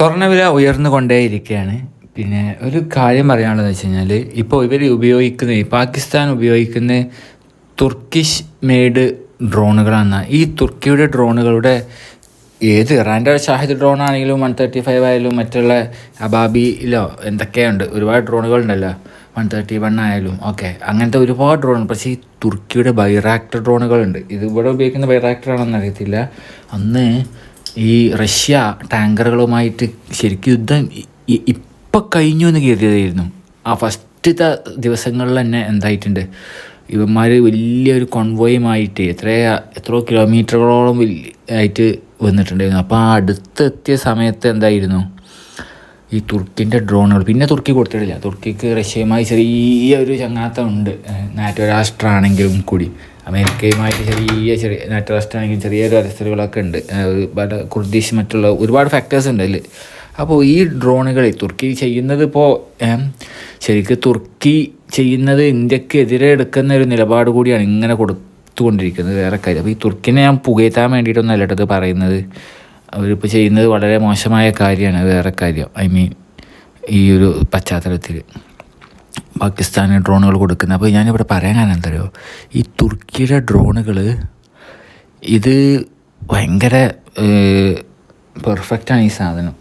സ്വർണവില ഉയർന്നുകൊണ്ടേയിരിക്കുകയാണ്. പിന്നെ ഒരു കാര്യം പറയാനുള്ളതെന്ന് വെച്ച് കഴിഞ്ഞാൽ ഇപ്പോൾ ഇവർ ഉപയോഗിക്കുന്ന പാകിസ്ഥാൻ ഉപയോഗിക്കുന്ന തുർക്കിഷ് മെയ്ഡ് ഡ്രോണുകളാണ്. ഈ തുർക്കിയുടെ ഡ്രോണുകളുടെ ഏത് ഇറാന്റെ ഷാഹിദ് ഡ്രോൺ ആണെങ്കിലും വൺ തേർട്ടി ഫൈവ് ആയാലും മറ്റുള്ള അബാബിയിലോ എന്തൊക്കെയുണ്ട്? ഒരുപാട് ഡ്രോണുകളുണ്ടല്ലോ. വൺ തേർട്ടി വൺ ആയാലും ഓക്കെ അങ്ങനത്തെ ഒരുപാട് ഡ്രോൺ പക്ഷേ ഈ തുർക്കിയുടെ ബൈറാക്ടർ ഡ്രോണുകളുണ്ട്. ഇത് ഇവിടെ ഉപയോഗിക്കുന്ന ബൈറാക്ടർ ആണെന്ന് അറിയത്തില്ല. അന്ന് ഈ റഷ്യ ടാങ്കറുകളുമായിട്ട് ശരിക്കും യുദ്ധം ഇപ്പം കഴിഞ്ഞു എന്ന് കരുതിയതായിരുന്നു. ആ ഫസ്റ്റത്തെ ദിവസങ്ങളിൽ തന്നെ എന്തായിട്ടുണ്ട്? ഇവന്മാർ വലിയൊരു കോൺവോയുമായിട്ട് എത്ര എത്രയോ കിലോമീറ്ററുകളോളം ആയിട്ട് വന്നിട്ടുണ്ടായിരുന്നു. അപ്പോൾ ആ അടുത്തെത്തിയ സമയത്ത് എന്തായിരുന്നു? ഈ തുർക്കിന്റെ ഡ്രോണുകൾ പിന്നെ തുർക്കി കൊടുത്തിട്ടില്ല. തുർക്കിക്ക് റഷ്യയുമായി ചെറിയൊരു ചങ്ങാത്തം ഉണ്ട്. നാറ്റോ രാഷ്ട്രമാണെങ്കിലും കൂടി. അമേരിക്കയുമായിട്ട് ചെറിയ ചെറിയ നാറ്റോ രാഷ്ട്രമാണെങ്കിലും ചെറിയൊരു അരസലുകളൊക്കെ ഉണ്ട്. കുർദിഷ് മറ്റുള്ള ഒരുപാട് ഫാക്ടേഴ്സ് ഉണ്ട് അതിൽ അപ്പോൾ ഈ ഡ്രോണുകൾ തുർക്കി ചെയ്യുന്നത് ഇപ്പോൾ ശരിക്കും തുർക്കി ചെയ്യുന്നത് ഇന്ത്യയ്ക്ക് എതിരെ എടുക്കുന്ന ഒരു നിലപാട് കൂടിയാണ് ഇങ്ങനെ കൊടുത്തുകൊണ്ടിരിക്കുന്നത്. വേറെ കാര്യം. അപ്പോൾ ഈ തുർക്കിനെ ഞാൻ പുകയത്താൻ വേണ്ടിയിട്ടൊന്നും അല്ല പറയുന്നത്. അവരിപ്പോൾ ചെയ്യുന്നത് വളരെ മോശമായ കാര്യമാണ്. വേറെ കാര്യം. ഐ മീൻ ഈ ഒരു പശ്ചാത്തലത്തിൽ പാകിസ്ഥാന് ഡ്രോണുകൾ കൊടുക്കുന്നത്. അപ്പോൾ ഞാനിവിടെ പറയാൻ കാരണം എന്തറിയോ ഈ തുർക്കിയുടെ ഡ്രോണുകൾ ഇത് ഭയങ്കര പെർഫെക്റ്റാണ് ഈ സാധനം.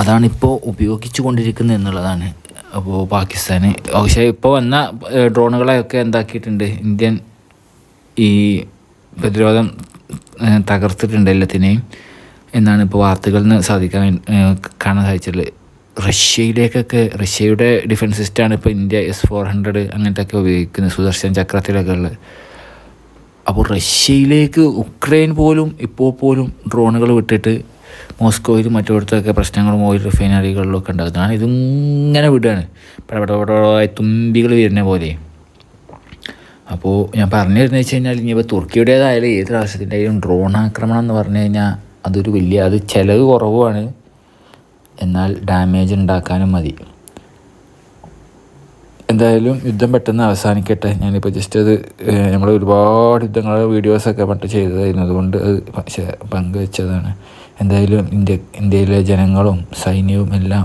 അതാണിപ്പോൾ ഉപയോഗിച്ചു കൊണ്ടിരിക്കുന്നത് എന്നുള്ളതാണ്. അപ്പോൾ പാകിസ്ഥാന് പക്ഷേ ഇപ്പോൾ വന്ന ഡ്രോണുകളെയൊക്കെ എന്താക്കിയിട്ടുണ്ട്? ഇന്ത്യൻ ഈ പ്രതിരോധം തകർത്തിട്ടുണ്ട് എല്ലാത്തിനെയും. എന്നാണ് ഇപ്പോൾ വാർത്തകളിൽ നിന്ന് സാധിക്കാൻ കാണാൻ സാധിച്ചത്. റഷ്യയിലേക്കൊക്കെ റഷ്യയുടെ ഡിഫൻസ് സിസ്റ്റമാണ് ഇപ്പോൾ ഇന്ത്യ എസ് ഫോർ ഹൺഡ്രഡ് അങ്ങനത്തെയൊക്കെ ഉപയോഗിക്കുന്നത് സുദർശൻ ചക്രത്തിലൊക്കെ ഉള്ളത്. അപ്പോൾ റഷ്യയിലേക്ക് ഉക്രൈൻ പോലും ഇപ്പോൾ പോലും ഡ്രോണുകൾ വിട്ടിട്ട് മോസ്കോയിലും മറ്റിടത്തൊക്കെ പ്രശ്നങ്ങളും ഓയിൽ റിഫൈനറികളിലൊക്കെ ഉണ്ടാകുന്നത്. കാരണം ഇതിങ്ങനെ വിടുകയാണ് പടപടപടമായി തുമ്പികൾ വരുന്ന പോലെ അപ്പോൾ ഞാൻ പറഞ്ഞു തരുന്നത് വെച്ച് കഴിഞ്ഞാൽ ഇനിയിപ്പോൾ തുർക്കിയുടേതായാലും ഏത് രാഷ്ട്രത്തിന്റെയും ഡ്രോൺ ആക്രമണം എന്ന് പറഞ്ഞു കഴിഞ്ഞാൽ അതൊരു വലിയ അത് ചിലവ് കുറവുമാണ് എന്നാൽ ഡാമേജ് ഉണ്ടാക്കാനും മതി. എന്തായാലും യുദ്ധം പെട്ടെന്ന് അവസാനിക്കട്ടെ. ഞാനിപ്പോൾ ജസ്റ്റ് അത് നമ്മൾ ഒരുപാട് യുദ്ധങ്ങൾ വീഡിയോസൊക്കെ പണ്ട് ചെയ്തതായിരുന്നു. അതുകൊണ്ട് അത് പങ്കുവെച്ചതാണ്. എന്തായാലും ഇന്ത്യ ഇന്ത്യയിലെ ജനങ്ങളും സൈന്യവും എല്ലാം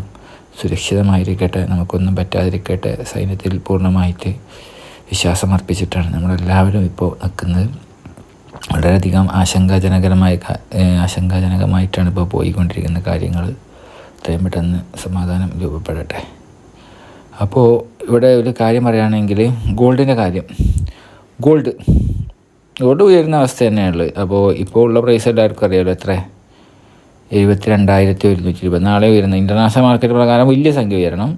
സുരക്ഷിതമായിരിക്കട്ടെ. നമുക്കൊന്നും പറ്റാതിരിക്കട്ടെ. സൈന്യത്തിൽ പൂർണമായിട്ട് വിശ്വാസം അർപ്പിച്ചിട്ടാണ് നമ്മളെല്ലാവരും ഇപ്പോൾ നിൽക്കുന്നത്. വളരെയധികം ആശങ്കാജനകരമായ ആശങ്കാജനകമായിട്ടാണ് ഇപ്പോൾ പോയിക്കൊണ്ടിരിക്കുന്ന കാര്യങ്ങൾ എത്രയും പെട്ടെന്ന് സമാധാനം രൂപപ്പെടട്ടെ. അപ്പോൾ ഇവിടെ ഒരു കാര്യം പറയുകയാണെങ്കിൽ ഗോൾഡിന്റെ കാര്യം. ഗോൾഡ്. ഗോൾഡ് ഉയരുന്ന അവസ്ഥ തന്നെയുള്ളൂ അപ്പോൾ ഇപ്പോൾ ഉള്ള പ്രൈസ് എല്ലാവർക്കും അറിയാമല്ലോ എത്ര? എഴുപത്തി രണ്ടായിരത്തി ഒരുന്നൂറ്റി ഇരുപത്. നാളെ ഉയരുന്ന ഇന്റർനാഷണൽ മാർക്കറ്റ് പ്രകാരം വലിയ സംഖ്യ ഉയരണം.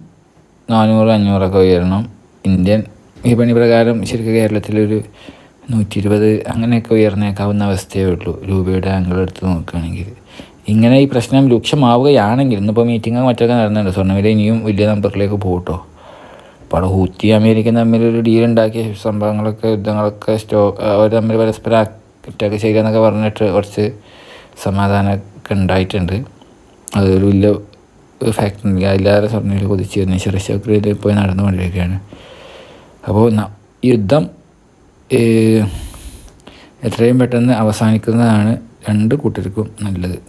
നാനൂറ് അഞ്ഞൂറൊക്കെ ഉയരണം. ഇന്ത്യൻ വിപണി പ്രകാരം ശരിക്കും കേരളത്തിലൊരു നൂറ്റി ഇരുപത് അങ്ങനെയൊക്കെ ഉയർന്നേക്കാവുന്ന അവസ്ഥയേ ഉള്ളൂ. രൂപയുടെ ആംഗിൾ എടുത്ത് നോക്കുകയാണെങ്കിൽ. ഇങ്ങനെ ഈ പ്രശ്നം രൂക്ഷമാവുകയാണെങ്കിൽ ഇന്നിപ്പോൾ മീറ്റിംഗ് മറ്റൊക്കെ നടന്നുണ്ട് സ്വർണവില ഇനിയും വലിയ നമ്പറിലേക്ക് പോകട്ടോ അപ്പോൾ അവിടെ ഹൂത്തി അമേരിക്ക തമ്മിൽ ഒരു ഡീൽ ഉണ്ടാക്കിയ സംഭവങ്ങളൊക്കെ യുദ്ധങ്ങളൊക്കെ സ്റ്റോ അവർ തമ്മിൽ പരസ്പരം അറ്റാക്ക് ചെയ്യുക പറഞ്ഞിട്ട് കുറച്ച് സമാധാനമൊക്കെ ഉണ്ടായിട്ടുണ്ട്. അതൊരു വലിയ ഫാക്ടറി എല്ലാവരും സ്വർണയിൽ കൊതിച്ച് വന്ന് ശിരശക്രിയിൽ പോയി നടന്നുകൊണ്ടിരിക്കുകയാണ്. അപ്പോൾ യുദ്ധം എത്രയും പെട്ടെന്ന് അവസാനിക്കുന്നതാണ് രണ്ട് കൂട്ടർക്കും നല്ലത്.